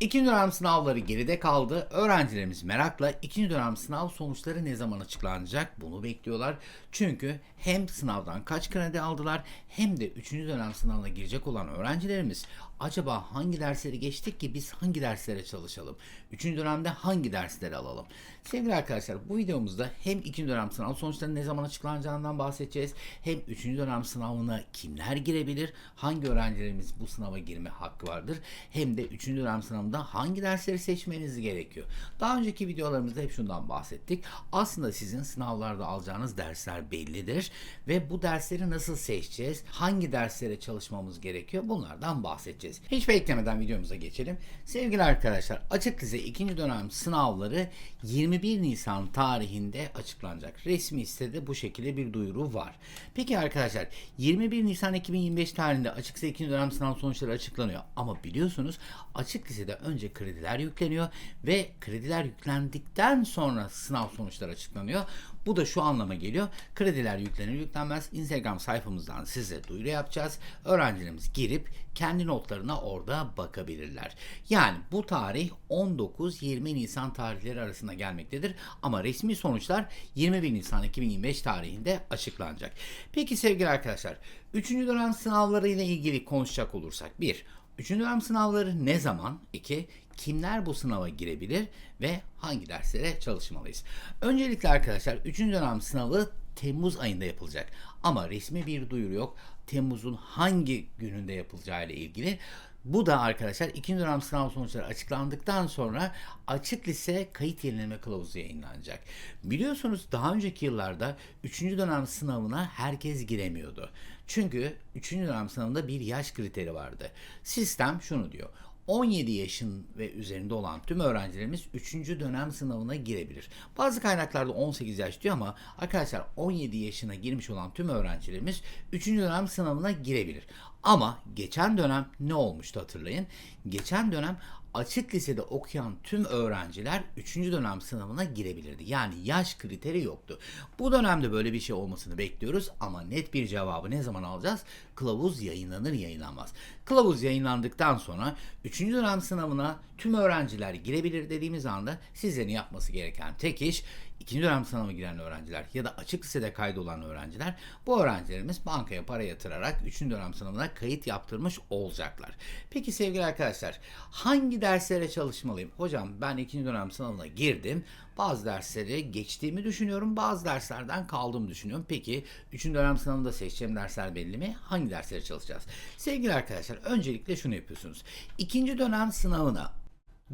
İkinci dönem sınavları geride kaldı. Öğrencilerimiz merakla ikinci dönem sınav sonuçları ne zaman açıklanacak bunu bekliyorlar. Çünkü hem sınavdan kaç kredi aldılar hem de üçüncü dönem sınavına girecek olan öğrencilerimiz acaba hangi dersleri geçtik ki biz hangi derslere çalışalım? Üçüncü dönemde hangi dersleri alalım? Sevgili arkadaşlar bu videomuzda hem ikinci dönem sınav sonuçlarının ne zaman açıklanacağından bahsedeceğiz. Hem üçüncü dönem sınavına kimler girebilir? Hangi öğrencilerimiz bu sınava girme hakkı vardır? Hem de üçüncü dönem sınavında hangi dersleri seçmeniz gerekiyor? Daha önceki videolarımızda hep şundan bahsettik. Aslında sizin sınavlarda alacağınız dersler bellidir ve bu dersleri nasıl seçeceğiz? Hangi derslere çalışmamız gerekiyor? Bunlardan bahsedeceğiz. Hiç beklemeden videomuza geçelim. Sevgili arkadaşlar açık lise ikinci dönem sınavları 21 Nisan tarihinde açıklanacak. Resmi sitede bu şekilde bir duyuru var. Peki arkadaşlar 21 Nisan 2025 tarihinde açık lise ikinci dönem sınav sonuçları açıklanıyor. Ama biliyorsunuz açık lisede önce krediler yükleniyor ve krediler yüklendikten sonra sınav sonuçları açıklanıyor. Bu da şu anlama geliyor. Krediler yüklenir yüklenmez Instagram sayfamızdan size duyuru yapacağız. Öğrencilerimiz girip kendi notlarına orada bakabilirler. Yani bu tarih 19-20 Nisan tarihleri arasında gelmektedir. Ama resmi sonuçlar 21 Nisan 2025 tarihinde açıklanacak. Peki sevgili arkadaşlar 3. dönem sınavları ile ilgili konuşacak olursak 1. Üçüncü dönem sınavları ne zaman? 2. Kimler bu sınava girebilir ve hangi derslere çalışmalıyız? Öncelikle arkadaşlar 3. dönem sınavı Temmuz ayında yapılacak. Ama resmi bir duyuru yok. Temmuz'un hangi gününde yapılacağı ile ilgili. Bu da arkadaşlar ikinci dönem sınav sonuçları açıklandıktan sonra açık lise kayıt yenileme kılavuzu yayınlanacak. Biliyorsunuz daha önceki yıllarda 3. dönem sınavına herkes giremiyordu. Çünkü 3. dönem sınavında bir yaş kriteri vardı. Sistem şunu diyor. 17 yaşın ve üzerinde olan tüm öğrencilerimiz 3. dönem sınavına girebilir. Bazı kaynaklarda 18 yaş diyor ama arkadaşlar 17 yaşına girmiş olan tüm öğrencilerimiz 3. dönem sınavına girebilir. Ama geçen dönem ne olmuştu hatırlayın. Geçen dönem açık lisede okuyan tüm öğrenciler 3. dönem sınavına girebilirdi. Yani yaş kriteri yoktu. Bu dönemde böyle bir şey olmasını bekliyoruz ama net bir cevabı ne zaman alacağız? Kılavuz yayınlanır yayınlanmaz. Kılavuz yayınlandıktan sonra 3. dönem sınavına tüm öğrenciler girebilir dediğimiz anda sizlerin yapması gereken tek iş ikinci dönem sınavına giren öğrenciler ya da açık lisede kaydolan öğrenciler bu öğrencilerimiz bankaya para yatırarak 3. dönem sınavına kayıt yaptırmış olacaklar. Peki sevgili arkadaşlar hangi derslere çalışmalıyım? Hocam ben ikinci dönem sınavına girdim. Bazı dersleri geçtiğimi düşünüyorum. Bazı derslerden kaldığımı düşünüyorum. Peki 3. dönem sınavında seçeceğim dersler belli mi? Hangi derslere çalışacağız? Sevgili arkadaşlar öncelikle şunu yapıyorsunuz. İkinci dönem sınavına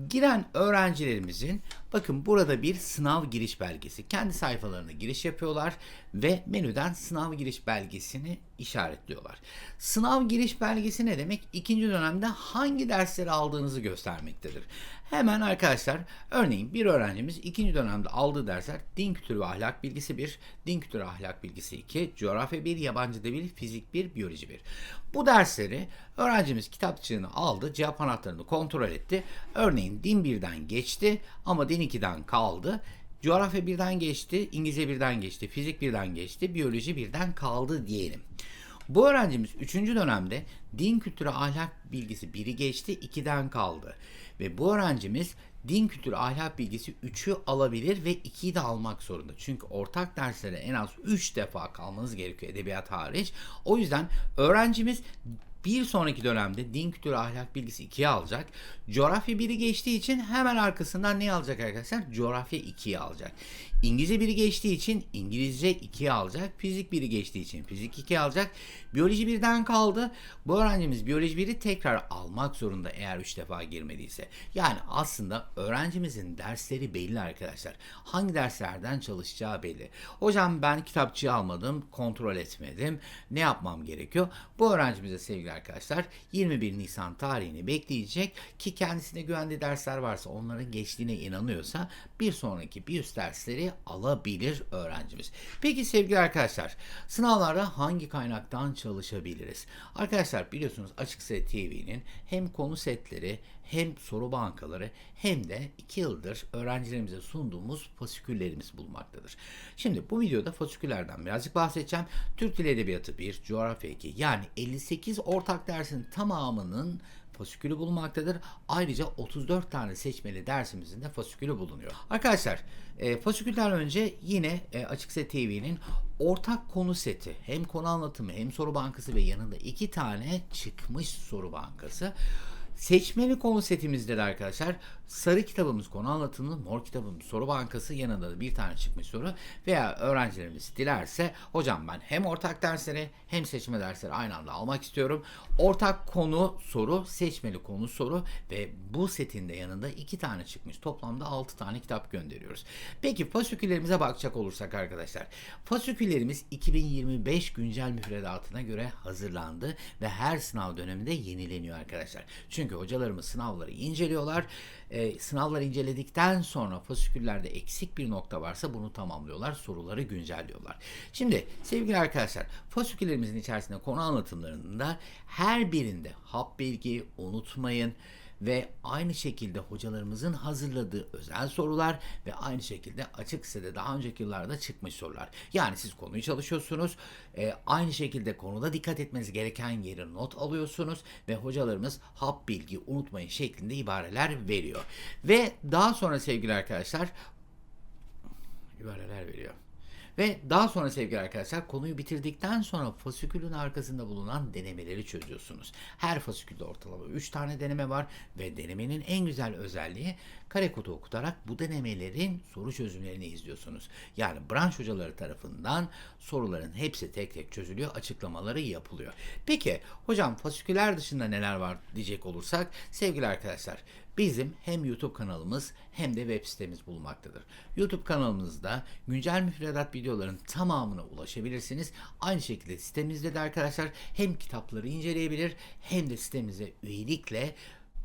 giren öğrencilerimizin bakın burada bir sınav giriş belgesi. Kendi sayfalarına giriş yapıyorlar ve menüden sınav giriş belgesini işaretliyorlar. Sınav giriş belgesi ne demek? İkinci dönemde hangi dersleri aldığınızı göstermektedir. Hemen arkadaşlar örneğin bir öğrencimiz ikinci dönemde aldığı dersler din kültürü ve ahlak bilgisi 1, din kültürü ve ahlak bilgisi 2, coğrafya 1, yabancı dil 1, fizik 1, biyoloji 1. Bu dersleri öğrencimiz kitapçığını aldı, cevap anahtarını kontrol etti. Örneğin din 1'den geçti ama din 2'den kaldı. Coğrafya 1'den geçti, İngilizce 1'den geçti, fizik 1'den geçti, biyoloji 1'den kaldı diyelim. Bu öğrencimiz 3. dönemde din kültürü ahlak bilgisi 1'i geçti 2'den kaldı. Ve bu öğrencimiz din kültürü ahlak bilgisi 3'ü alabilir ve 2'yi de almak zorunda. Çünkü ortak derslere en az 3 defa kalmanız gerekiyor edebiyat hariç. O yüzden öğrencimiz bir sonraki dönemde din kültürü ahlak bilgisi 2'yi alacak. Coğrafya 1'i geçtiği için hemen arkasından ne alacak arkadaşlar? Coğrafya 2'yi alacak. İngilizce 1'i geçtiği için İngilizce 2'yi alacak. Fizik 1'i geçtiği için fizik 2'yi alacak. Biyoloji 1'den kaldı. Bu öğrencimiz biyoloji 1'i tekrar almak zorunda eğer 3 defa girmediyse. Yani aslında öğrencimizin dersleri belli arkadaşlar. Hangi derslerden çalışacağı belli. Hocam ben kitapçıyı almadım, kontrol etmedim. Ne yapmam gerekiyor? Bu öğrencimize sevgili arkadaşlar 21 Nisan tarihini bekleyecek ki kendisine güvendiği dersler varsa onların geçtiğine inanıyorsa bir sonraki bir üst dersleri alabilir öğrencimiz. Peki sevgili arkadaşlar sınavlarda hangi kaynaktan çalışabiliriz? Arkadaşlar biliyorsunuz Açık Set TV'nin hem konu setleri hem soru bankaları hem de 2 yıldır öğrencilerimize sunduğumuz fasiküllerimiz bulunmaktadır. Şimdi bu videoda fasiküllerden birazcık bahsedeceğim. Türk Dili Edebiyatı 1, Coğrafya 2 yani 58 ortak dersin tamamının fasikülü bulunmaktadır. Ayrıca 34 tane seçmeli dersimizin de fasikülü bulunuyor. Arkadaşlar e, fasikülden önce yine e, Açıkse TV'nin ortak konu seti hem konu anlatımı hem soru bankası ve yanında iki tane çıkmış soru bankası. Seçmeli konu setimizde de arkadaşlar sarı kitabımız konu anlatımı, mor kitabımız soru bankası yanında da bir tane çıkmış soru veya öğrencilerimiz dilerse hocam ben hem ortak dersleri hem seçme dersleri aynı anda almak istiyorum. Ortak konu soru, seçmeli konu soru ve bu setin de yanında iki tane çıkmış. Toplamda 6 tane kitap gönderiyoruz. Peki fasiküllerimize bakacak olursak arkadaşlar. Fasiküllerimiz 2025 güncel müfredatına göre hazırlandı ve her sınav döneminde yenileniyor arkadaşlar. Çünkü hocalarımız sınavları inceliyorlar. Ee, sınavları inceledikten sonra fasiküllerde eksik bir nokta varsa bunu tamamlıyorlar. Soruları güncelliyorlar. Şimdi sevgili arkadaşlar fasiküllerimizin içerisinde konu anlatımlarında her birinde hap bilgi unutmayın ve aynı şekilde hocalarımızın hazırladığı özel sorular ve aynı şekilde açık sitede daha önceki yıllarda çıkmış sorular. Yani siz konuyu çalışıyorsunuz, e, aynı şekilde konuda dikkat etmeniz gereken yeri not alıyorsunuz ve hocalarımız hap bilgi unutmayın şeklinde ibareler veriyor. Ve daha sonra sevgili arkadaşlar ibareler veriyor. Ve daha sonra sevgili arkadaşlar konuyu bitirdikten sonra fasikülün arkasında bulunan denemeleri çözüyorsunuz. Her fasikülde ortalama 3 tane deneme var ve denemenin en güzel özelliği kare kodu okutarak bu denemelerin soru çözümlerini izliyorsunuz. Yani branş hocaları tarafından soruların hepsi tek tek çözülüyor, açıklamaları yapılıyor. Peki hocam fasiküler dışında neler var diyecek olursak sevgili arkadaşlar Bizim hem YouTube kanalımız hem de web sitemiz bulunmaktadır. YouTube kanalımızda güncel müfredat videoların tamamına ulaşabilirsiniz. Aynı şekilde sitemizde de arkadaşlar hem kitapları inceleyebilir hem de sitemize üyelikle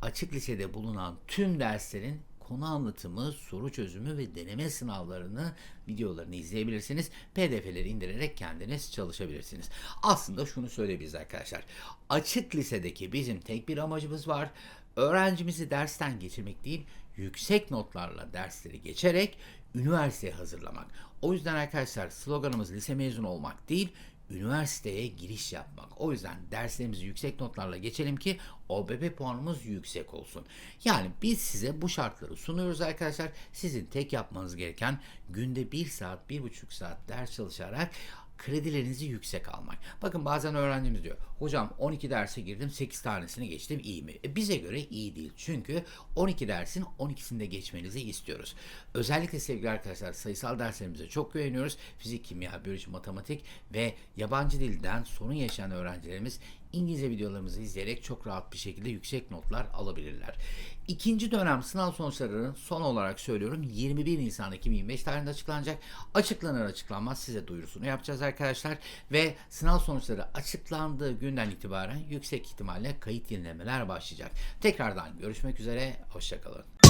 açık lisede bulunan tüm derslerin konu anlatımı, soru çözümü ve deneme sınavlarını, videolarını izleyebilirsiniz. PDF'leri indirerek kendiniz çalışabilirsiniz. Aslında şunu söyleyebiliriz arkadaşlar. Açık lisedeki bizim tek bir amacımız var. Öğrencimizi dersten geçirmek değil, yüksek notlarla dersleri geçerek üniversiteye hazırlamak. O yüzden arkadaşlar sloganımız lise mezunu olmak değil, üniversiteye giriş yapmak. O yüzden derslerimizi yüksek notlarla geçelim ki OBB puanımız yüksek olsun. Yani biz size bu şartları sunuyoruz arkadaşlar. Sizin tek yapmanız gereken günde 1 saat, 1,5 saat ders çalışarak kredilerinizi yüksek almak. Bakın bazen öğrencimiz diyor. Hocam 12 derse girdim 8 tanesini geçtim iyi mi? E, bize göre iyi değil. Çünkü 12 dersin 12'sini de geçmenizi istiyoruz. Özellikle sevgili arkadaşlar sayısal derslerimize çok güveniyoruz. Fizik, kimya, biyoloji, matematik ve yabancı dilden sorun yaşayan öğrencilerimiz İngilizce videolarımızı izleyerek çok rahat bir şekilde yüksek notlar alabilirler. İkinci dönem sınav sonuçlarının son olarak söylüyorum 21 Nisan 2025 tarihinde açıklanacak. Açıklanır açıklanmaz size duyurusunu yapacağız arkadaşlar. Ve sınav sonuçları açıklandığı günden itibaren yüksek ihtimalle kayıt yenilemeler başlayacak. Tekrardan görüşmek üzere, hoşçakalın.